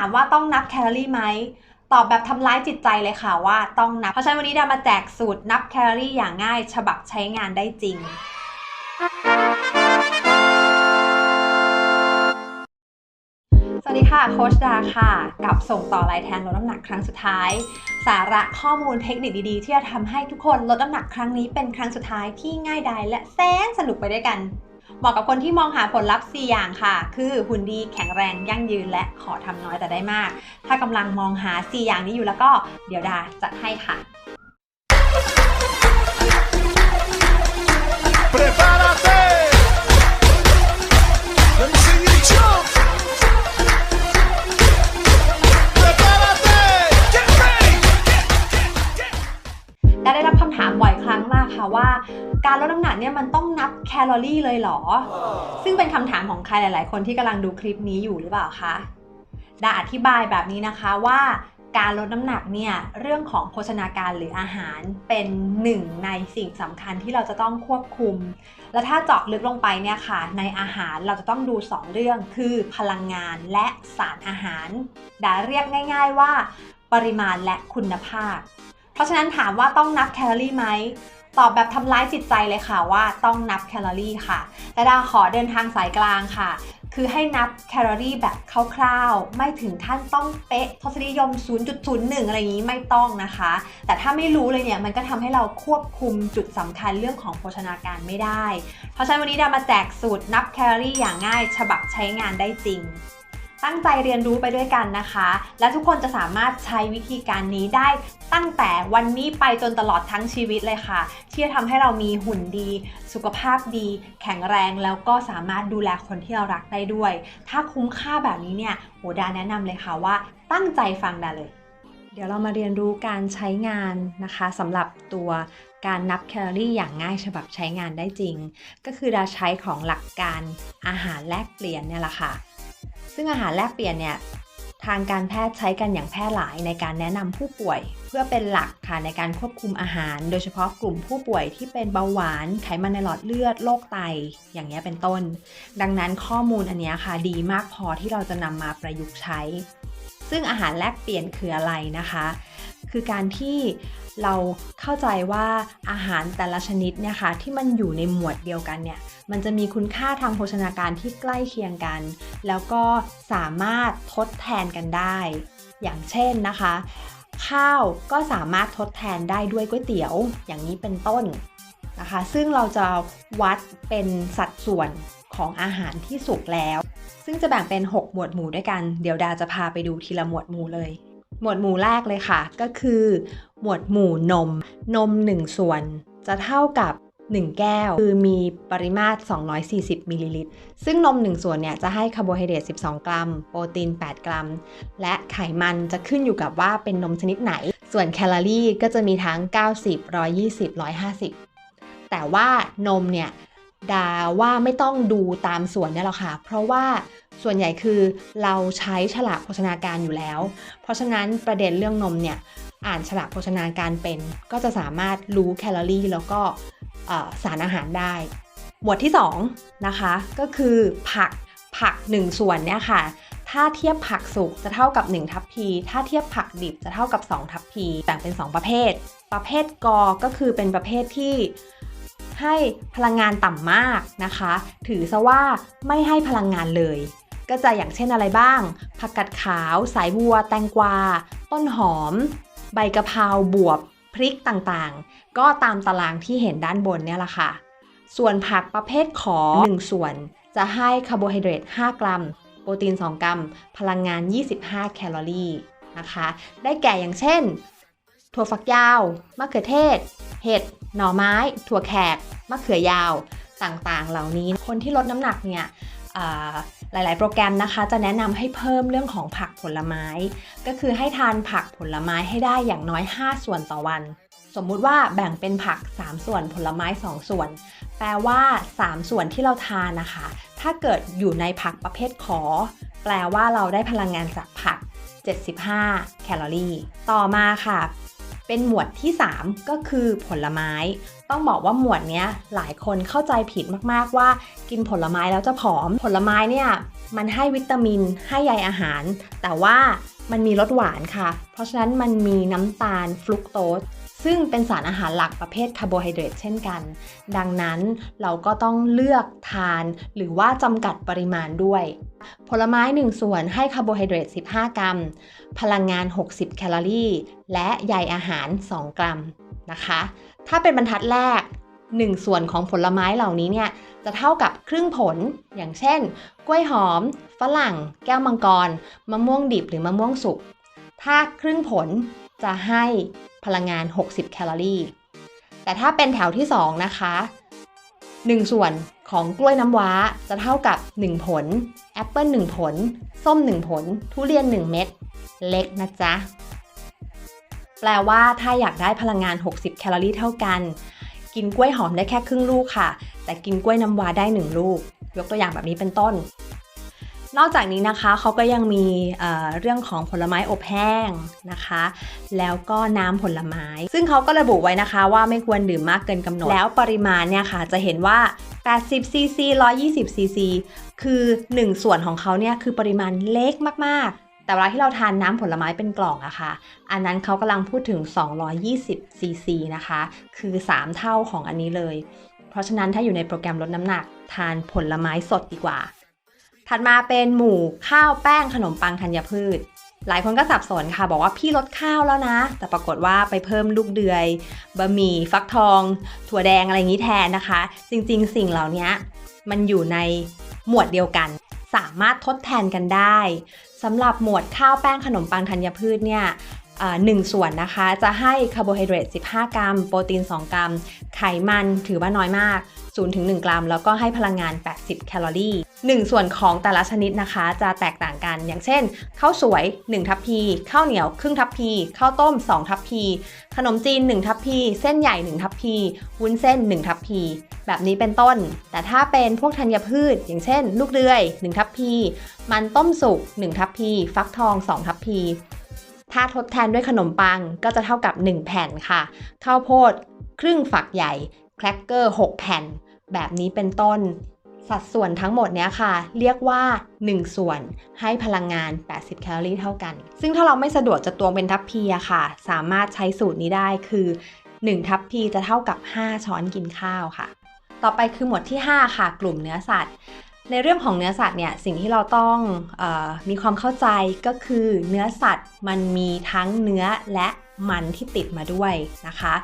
ามว่าต้องนับแคลอรี่ไหมตอบแบบทำร้ายจิตใจเลยค่ะว่าต้องนับ เพราะฉะนั้นวันนี้ดามาแจกสูตรนับแคลอรี่อย่างง่าย ฉบับใช้งานได้จริง สวัสดีค่ะโคชดาค่ะ กับส่งต่อลายแทนลดน้ำหนักครั้งสุดท้าย สาระข้อมูลเทคนิคดีๆ ที่จะทำให้ทุกคนลดน้ำหนักครั้งนี้เป็นครั้งสุดท้ายที่ง่ายดายและแสนสนุกไปด้วยกัน เหมาะกับคนที่มองหาผลลัพธ์ 4 อย่างค่ะ คือหุ่นดีแข็งแรงยั่งยืนและขอทำน้อยแต่ได้มาก ถ้ากำลังมองหา 4 อย่างนี้อยู่แล้วก็เดี๋ยวดาจัดให้ค่ะ Prepárate. Let me see you jump. Prepárate. Get ready. Get, get, get. ดาได้รับคำถามบ่อยครั้งมากค่ะว่า การลดน้ำหนักเนี่ยมันต้องนับแคลอรี่เลยเหรอ ซึ่งเป็นคำถามของใครหลาย ๆ คนที่กำลังดูคลิปนี้อยู่หรือเปล่าคะดาอธิบายแบบนี้นะคะว่าการลดน้ำหนักเนี่ยเรื่องของโภชนาการหรืออาหารเป็นหนึ่งในสิ่งสำคัญที่เราจะต้องควบคุม และถ้าเจาะลึกลงไปเนี่ยค่ะ ในอาหารเราจะต้องดู 2 เรื่องคือพลังงานและสารอาหารดาเรียกง่าย ๆ ว่า ปริมาณและคุณภาพ เพราะฉะนั้นถามว่าต้องนับแคลอรี่ไหม ตอบแบบทำร้ายจิตใจเลยค่ะว่าต้องนับแคลอรี่ค่ะแต่ดาขอเดินทางสายกลางค่ะ คือให้นับแคลอรี่แบบคร่าวๆ ไม่ถึงท่านต้องเป๊ะทศนิยม 0.01 อะไรอย่างนี้ไม่ต้องนะคะ แต่ถ้าไม่รู้เลยเนี่ยมันก็ทำให้เราควบคุมจุดสำคัญเรื่องของโภชนาการไม่ได้ เพราะฉะนั้นวันนี้ดามาแจกสูตรนับแคลอรี่อย่างง่ายฉบับใช้งานได้จริง ตั้งใจเรียนรู้ไปด้วยกันนะคะ และทุกคนจะสามารถใช้วิธีการนี้ได้ตั้งแต่วันนี้ไปจนตลอดทั้งชีวิตเลยค่ะ ที่จะทำให้เรามีหุ่นดี สุขภาพดี แข็งแรงแล้วก็สามารถดูแลคนที่เรารักได้ด้วย ถ้าคุ้มค่าแบบนี้เนี่ยโหดาแนะนำเลยค่ะว่าตั้งใจฟังดาเลย เดี๋ยวเรามาเรียนรู้การใช้งานนะคะสำหรับตัวการนับแคลอรี่อย่างง่ายฉบับใช้งานได้จริง ก็คือดาใช้ของหลักการอาหารแลกเปลี่ยนเนี่ยแหละค่ะ ซึ่งอาหารแลกเปลี่ยนเนี่ยทางการแพทย์ใช้กันอย่างแพร่หลายในการแนะนำผู้ป่วย เพื่อเป็นหลักค่ะในการควบคุมอาหาร โดยเฉพาะกลุ่มผู้ป่วยที่เป็นเบาหวานไขมันในหลอดเลือดโรคไต อย่างเงี้ยเป็นต้น ดังนั้นข้อมูลอันเนี้ยค่ะดีมากพอที่เราจะนำมาประยุกต์ใช้ ซึ่งอาหารแลกเปลี่ยนคืออะไรนะคะ คือการที่เราเข้าใจว่าอาหารแต่ละชนิดเนี่ยค่ะที่มันอยู่ในหมวดเดียวกันเนี่ย มันจะมีคุณค่าทางโภชนาการที่ใกล้เคียงกัน แล้วก็สามารถทดแทนกันได้ อย่างเช่นนะคะ ข้าวก็สามารถทดแทนได้ด้วยก๋วยเตี๋ยวอย่างนี้เป็นต้นนะคะ ซึ่งเราจะวัดเป็นสัดส่วนของอาหารที่สุกแล้ว ซึ่งจะแบ่งเป็น 6 หมวดหมู่ด้วยกัน เดี๋ยวดาจะพาไปดูทีละหมวดหมู่เลย หมวดหมู่แรกเลยค่ะ ก็คือ หมวดหมู่นม นม 1 ส่วน จะเท่ากับ 1 แก้ว คือมีปริมาตร 240มิลลิลิตร ซึ่งนม 1 ส่วนเนี่ยจะให้คาร์โบไฮเดรต 12 กรัม โปรตีน 8 กรัม และไขมันจะขึ้นอยู่กับว่าเป็นนมชนิดไหน ส่วนแคลอรี่ก็จะมีทั้ง 90 120 150 แต่ว่านมเนี่ยดาว่าไม่ต้องดูตามส่วนเนี่ยหรอกค่ะ เพราะว่า ส่วนใหญ่คือเราใช้ฉลากโภชนาการอยู่แล้ว เพราะฉะนั้นประเด็นเรื่องนมเนี่ยอ่านฉลากโภชนาการเป็น ก็จะสามารถรู้แคลอรี่แล้วก็สารอาหารได้ หมวดที่2นะคะก็คือผักผัก 1 ส่วนเนี่ยค่ะ ถ้าเทียบผักสุกจะเท่ากับ 1 ทัพพี ถ้าเทียบผักดิบจะเท่ากับ 2 ทัพพี แบ่งเป็น 2 ประเภท ประเภทกอก็คือเป็นประเภทที่ให้พลังงานต่ำมากนะคะ ถือซะว่าไม่ให้พลังงานเลย ก็จะอย่างเช่นอะไรบ้าง ผักกัดขาว สายบัว แตงกวา ต้นหอม ใบกะเพราบวบ พริกต่างๆ ก็ตามตารางที่เห็นด้านบนเนี่ยแหละค่ะ ส่วนผักประเภทขอ 1 ส่วน จะให้คาร์โบไฮเดรต 5 กรัม โปรตีน 2 กรัม พลังงาน 25 แคลอรี่นะคะ ได้แก่อย่างเช่น ถั่วฝักยาว มะเขือเทศ เห็ด หน่อไม้ ถั่วแขก มะเขือยาว ต่างๆ เหล่านี้ คนที่ลดน้ำหนักเนี่ย หลาย ๆ โปรแกรมนะคะ จะแนะนำให้เพิ่มเรื่องของผักผลไม้ ก็คือให้ทานผักผลไม้ให้ได้อย่างน้อย 5 ส่วนต่อวัน สมมุติว่าแบ่งเป็นผัก 3 ส่วนผลไม้ 2 ส่วน แปลว่า 3 ส่วนที่เราทานนะคะ ถ้าเกิดอยู่ในผักประเภทขอ แปลว่าเราได้พลังงานจากผัก 75 แคลอรี่ ต่อมาค่ะ เป็นหมวดที่ 3 ก็คือผลไม้ ต้องบอกว่าหมวดนี้หลายคนเข้าใจผิดมากๆว่า กินผลไม้แล้วจะผอม ผลไม้เนี่ยมันให้วิตามินให้ใยอาหาร แต่ว่า มันมีรสหวานค่ะ เพราะฉะนั้นมันมีน้ำตาลฟลุกโตสซึ่งเป็นสารอาหารหลักประเภทคาร์โบไฮเดรตเช่นกัน ดังนั้นเราก็ต้องเลือกทาน หรือว่าจำกัดปริมาณด้วย ผลไม้ 1 ส่วนให้คาร์โบไฮเดรต 15 กรัม พลังงาน 60 แคลอรี่ และใยอาหาร 2 กรัมนะคะ ถ้าเป็นบรรทัดแรก 1 ส่วนของผลไม้เหล่านี้เนี่ยจะเท่ากับครึ่งผล อย่างเช่น กล้วยหอม ฝรั่ง แก้วมังกร มะม่วงดิบหรือมะม่วงสุก ถ้าครึ่งผลจะให้พลังงาน 60 แคลอรี่ แต่ถ้าเป็นแถวที่ 2 นะคะ 1 ส่วนของกล้วยน้ำว้าจะเท่ากับ 1 ผล แอปเปิล1ผล ส้ม 1 ผล ทุเรียน 1 เม็ด เล็กนะจ๊ะ แปลว่าถ้าอยากได้พลังงาน 60 แคลอรี่เท่ากัน กินกล้วยหอมได้แค่ครึ่งลูกค่ะ แต่กินกล้วยน้ำว้าได้ 1 ลูก ยกตัวอย่างแบบนี้เป็นต้น นอกจากนี้นะคะเขาก็ยังมีเเรื่องของผลไม้อบแห้งนะคะ แล้วก็น้ำผลไม้ ซึ่งเขาก็ระบุไว้นะคะว่าไม่ควรดื่มมากเกินกำหนด แล้วปริมาณเนี่ยค่ะจะเห็นว่า 80ซีซี120ซีซีคือ 1 ส่วนของเขาเนี่ยคือปริมาณเล็กมากๆ แต่เวลาที่เราทานน้ำผลไม้เป็นกล่องอะค่ะ อันนั้นเขากำลังพูดถึง 220 ซีซีนะคะ คือ 3 เท่าของอันนี้เลย เพราะฉะนั้นถ้าอยู่ในโปรแกรมลดน้ำหนัก ทานผลไม้สดดีกว่า ถัดมาเป็นหมูข้าวแป้งขนมปังธัญพืชหลายคนก็สับสนค่ะ บอกว่าพี่ลดข้าวแล้วนะ แต่ปรากฏว่าไปเพิ่มลูกเดือยบะหมี่ฟักทอง ถั่วแดงอะไรอย่างนี้แทนนะคะ จริงๆ สิ่งเหล่านี้มันอยู่ในหมวดเดียวกัน สามารถทดแทนกันได้สำหรับหมวดข้าวแป้งขนมปังธัญพืชเนี่ยหนึ่งส่วนนะคะ จะให้คาร์โบไฮเดรต15 กรัม โปรตีน 2 กรัม ไขมันถือว่าน้อยมาก 0-1 กรัม แล้วก็ให้พลังงาน 80 แคลอรี่ 1 ส่วนของแต่ละชนิดนะคะ จะแตกต่างกัน อย่างเช่น ข้าวสวย 1 ทัพพี ข้าวเหนียวครึ่งทัพพี ข้าวต้ม 2 ทัพพี ขนมจีน 1 ทัพพี เส้นใหญ่ 1 ทัพพี วุ้นเส้น 1 ทัพพี แบบนี้เป็นต้น แต่ถ้าเป็นพวกธัญพืช อย่างเช่น ลูกเดือย 1 ทัพพี มันต้มสุก 1 ทัพพี ฟักทอง 2 ทัพพีถ้าทดแทนด้วยขนมปังก็จะเท่ากับ 1 แผ่นค่ะ ข้าวโพด ครึ่งฝักใหญ่ แครกเกอร์6แผ่น แบบนี้เป็นต้น สัดส่วนทั้งหมดเนี้ยค่ะ เรียกว่า 1 ส่วนให้พลังงาน 80 แคลอรี่เท่ากัน ซึ่งถ้าเราไม่สะดวกจะตวงเป็นทัพพีอะค่ะ สามารถใช้สูตรนี้ได้คือ 1 ทัพพีจะเท่ากับ 5 ช้อนกินข้าวค่ะ ต่อไปคือหมวดที่ 5 ค่ะ กลุ่มเนื้อสัตว์ในเรื่องของเนื้อสัตว์เนี่ยสิ่งที่เราต้องออมีความเข้าใจก็คือเนื้อสัตว์มันมีทั้งเนื้อและ มันที่ติดมาด้วยนะคะ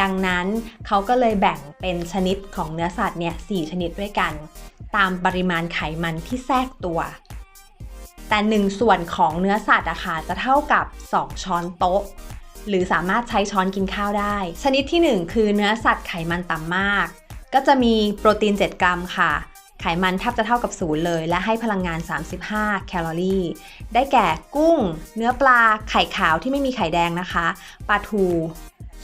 ดังนั้นเขาก็เลยแบ่งเป็นชนิดของเนื้อสัตว์เนี่ยสชนิดด้วยกัน ตามปริมาณไขมันที่แทรกตัว แต่หนึ่งส่วนของเนื้อสัตว์อะค่ะจะเท่ากับ 2 ช้อนโต๊ะ หรือสามารถใช้ช้อนกินข้าวได้ ชนิดที่ 1 คือเนื้อสัตว์ไขมันต่ำมาก ก็จะมีโปรตีน 7 กรัมค่ะ ไขมันแทบจะเท่ากับศูนย์เลย และให้พลังงาน 35 แคลอรี่ ได้แก่กุ้ง เนื้อปลา ไข่ขาวที่ไม่มีไข่แดงนะคะ ปลาทู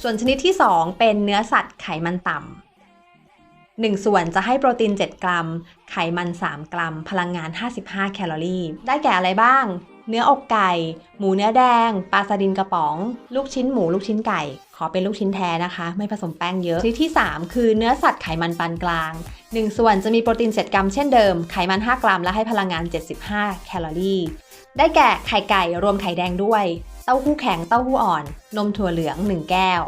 ส่วนชนิดที่ 2 เป็นเนื้อสัตว์ไขมันต่ำ1 ส่วนจะให้โปรตีน 7 กรัม ไขมัน 3 กรัม พลังงาน 55 แคลอรี่ ได้แก่อะไรบ้าง เนื้ออกไก่ หมูเนื้อแดง ปลาสลิดกระป๋อง ลูกชิ้นหมู ลูกชิ้นไก่ ขอเป็นลูกชิ้นแท้นะคะ ไม่ผสมแป้งเยอะชนิดที่ 3 คือเนื้อสัตว์ไขมันปานกลาง 1 ส่วนจะมีโปรตีน 7 กรัมเช่นเดิม ไขมัน 5 กรัม และให้พลังงาน 75 แคลอรี่ ได้แก่ไข่ไก่รวมไข่แดงด้วย เต้าหู้แข็ง เต้าหู้อ่อน นมถั่วเหลือง 1 แก้ว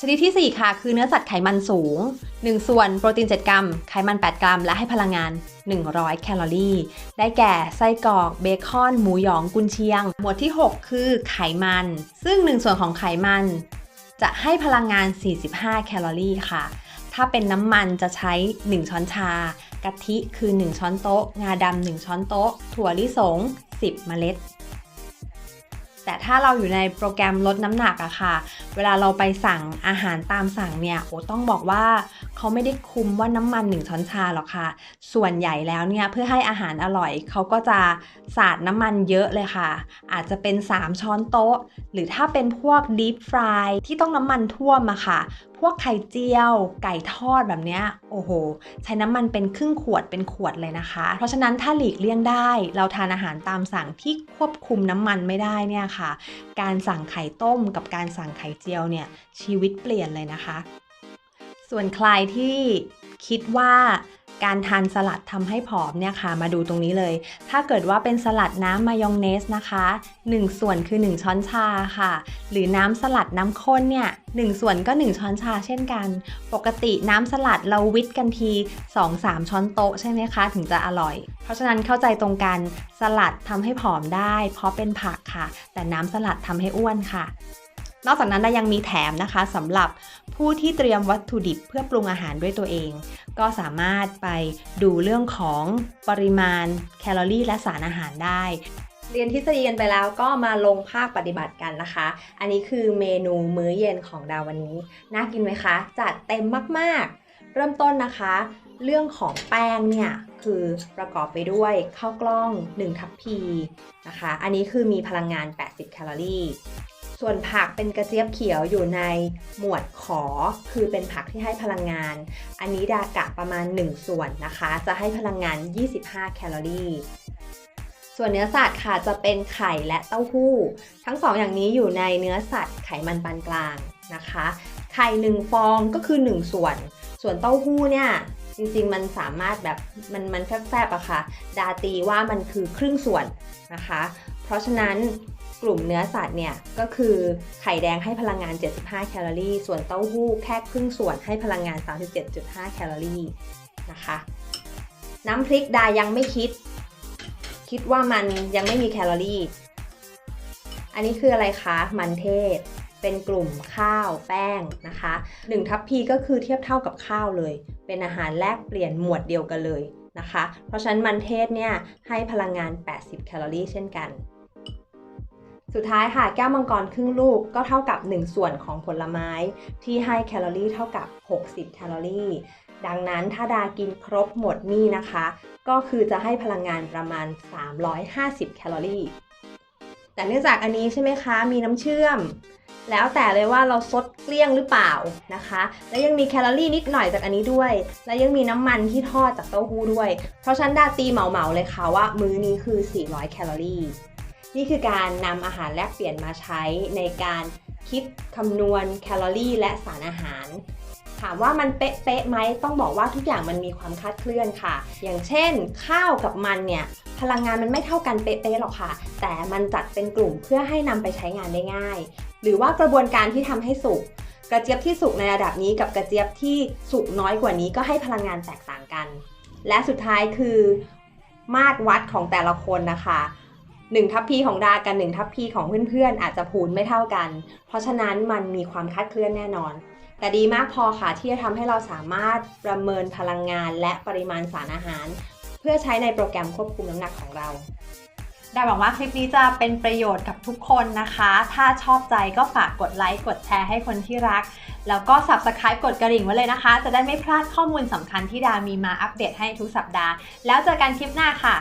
ชนิดที่ 4 ค่ะ คือเนื้อสัตว์ไขมันสูง 1 ส่วนโปรตีน 7 กรัม ไขมัน 8 กรัม และให้พลังงาน 100 แคลอรี่ ได้แก่ไส้กรอก เบคอน หมูหยอง กุนเชียง หมวดที่ 6 คือไขมัน ซึ่ง 1 ส่วนของไขมัน จะให้พลังงาน 45 แคลอรี่ค่ะ ถ้าเป็นน้ำมันจะใช้ 1 ช้อนชากะทิคือ 1 ช้อนโต๊ะ งาดำ1ช้อนโต๊ะ ถั่วลิสง 10 เมล็ด แต่ถ้าเราอยู่ในโปรแกรมลดน้ำหนักอะค่ะ เวลาเราไปสั่งอาหารตามสั่งเนี่ยโอ้ต้องบอกว่าเขาไม่ได้คุมว่าน้ำมัน 1 ช้อนชาหรอกค่ะ ส่วนใหญ่แล้วเนี่ยเพื่อให้อาหารอร่อยเขาก็จะสาดน้ำมันเยอะเลยค่ะ อาจจะเป็น 3 ช้อนโต๊ะ หรือถ้าเป็นพวกดีฟฟรายที่ต้องน้ำมันท่วมอะค่ะ วกไข่เจียว ไก่ทอดแบบเนี้ยโอ้โห ใช้น้ำมันเป็นครึ่งขวดเป็นขวดเลยนะคะ เพราะฉะนั้นถ้าหลีกเลี่ยงได้ เราทานอาหารตามสั่งที่ควบคุมน้ำมันไม่ได้เนี่ยค่ะ การสั่งไข่ต้มกับการสั่งไข่เจียวเนี่ยชีวิตเปลี่ยนเลยนะคะ ส่วนใครที่คิดว่า การทานสลัดทำให้ผอมเนี่ยค่ะ มาดูตรงนี้เลย ถ้าเกิดว่าเป็นสลัดน้ำมายองเนสนะคะ 1 ส่วนคือ 1 ช้อนชาค่ะ หรือน้ำสลัดน้ำข้นเนี่ย1ส่วนก็ 1 ช้อนชาเช่นกัน ปกติน้ำสลัดเราวิทกันที 2-3 ช้อนโต๊ะใช่ไหมคะ ถึงจะอร่อย เพราะฉะนั้นเข้าใจตรงกันสลัดทำให้ผอมได้ เพราะเป็นผักค่ะ แต่น้ำสลัดทำให้อ้วนค่ะ นอกจากนั้นยังมีแถมนะคะสำหรับผู้ที่เตรียมวัตถุดิบเพื่อปรุงอาหารด้วยตัวเอง ก็สามารถไปดูเรื่องของปริมาณแคลอรี่และสารอาหารได้ เรียนทฤษฎีกันไปแล้วก็มาลงภาคปฏิบัติกันนะคะ อันนี้คือเมนูมื้อเย็นของดาววันนี้ น่ากินไหมคะ จัดเต็มมากๆ เริ่มต้นนะคะ เรื่องของแป้งเนี่ยคือประกอบไปด้วยข้าวกล้อง 1 ทัพพีนะคะ อันนี้คือมีพลังงาน 80 แคลอรี่ ส่วนผักเป็นกระเจี๊ยบเขียวอยู่ในหมวดขอ คือเป็นผักที่ให้พลังงาน อันนี้ดากะประมาณ 1 ส่วนนะคะ จะให้พลังงาน 25 แคลอรี่ ส่วนเนื้อสัตว์ค่ะจะเป็นไข่และเต้าหู้ ทั้งสองอย่างนี้อยู่ในเนื้อสัตว์ไขมันปานกลางนะคะ ไข่1ฟองก็คือ 1 ส่วน ส่วนเต้าหู้เนี่ยจริงๆ มันสามารถแบบมันมันแฟบๆอะค่ะ ดาตีว่ามันคือครึ่งส่วนนะคะ เพราะฉะนั้น กลุ่มเนื้อสัตว์เนี่ยก็คือไข่แดงให้พลังงาน 75 แคลอรี่ ส่วนเต้าหู้แค่ครึ่งส่วนให้พลังงาน 37.5 แคลอรี่นะคะ น้ำพริกดายังไม่คิด คิดว่ามันยังไม่มีแคลอรี่ อันนี้คืออะไรคะ มันเทศ เป็นกลุ่มข้าวแป้งนะคะ1ทัพพีก็คือเทียบเท่ากับข้าวเลย เป็นอาหารแลกเปลี่ยนหมวดเดียวกันเลยนะคะ เพราะฉะนั้นมันเทศเนี่ยให้พลังงาน 80 แคลอรี่เช่นกัน สุดท้ายค่ะแก้วมังกรครึ่งลูกก็เท่ากับ 1 ส่วนของผลไม้ ที่ให้แคลอรี่เท่ากับ 60 แคลอรี่ ดังนั้นถ้าดากินครบหมดนี่นะคะ ก็คือจะให้พลังงานประมาณ 350 แคลอรี่ แต่เนื่องจากอันนี้ใช่ไหมคะ มีน้ำเชื่อม แล้วแต่เลยว่าเราซดเกลี้ยงหรือเปล่านะคะ และยังมีแคลอรี่นิดหน่อยจากอันนี้ด้วย และยังมีน้ำมันที่ทอดจากเต้าหู้ด้วย เพราะฉันดาตีเหมาๆเลยค่ะว่ามื้อนี้คือ 400 แคลอรี่ นี่คือการนำอาหารแลกเปลี่ยนมาใช้ในการคิดคำนวณแคลอรี่ และสารอาหาร ถามว่ามันเป๊ะๆไหมต้องบอกว่าทุกอย่างมันมีความคลาดเคลื่อนค่ะ อย่างเช่น ข้าวกับมันเนี่ยพลังงานมันไม่เท่ากันเป๊ะๆหรอกค่ะ แต่มันจัดเป็นกลุ่มเพื่อให้นำไปใช้งานได้ง่าย หรือว่ากระบวนการที่ทำให้สุกกระเจี๊ยบที่สุกในระดับนี้กับกระเจี๊ยบที่สุกน้อยกว่านี้ก็ให้พลังงานแตกต่างกัน และสุดท้ายคือ มาตรวัดของแต่ละคนนะคะ หนึ่งทัพพีของดากับหนึ่งทัพพีของเพื่อนๆอาจจะพูนไม่เท่ากัน เพราะฉะนั้นมันมีความคาดเคลื่อนแน่นอน แต่ดีมากพอค่ะที่จะทำให้เราสามารถประเมินพลังงานและปริมาณสารอาหาร เพื่อใช้ในโปรแกรมควบคุมน้ำหนักของเราด้หวังว่าคลิปนี้จะเป็นประโยชน์กับทุกคนนะคะ ถ้าชอบใจก็ฝากกดไลค์ กดแชร์ให้คนที่รัก แล้วก็ Subscribe กดกระดิ่งไว้เลยนะคะ จะได้ไม่พลาดข้อมูลสำคัญที่ดามีมาอัปเดตให้ทุกสัปดาห์ แล้วเจอกันคลิปหน้าค่ะ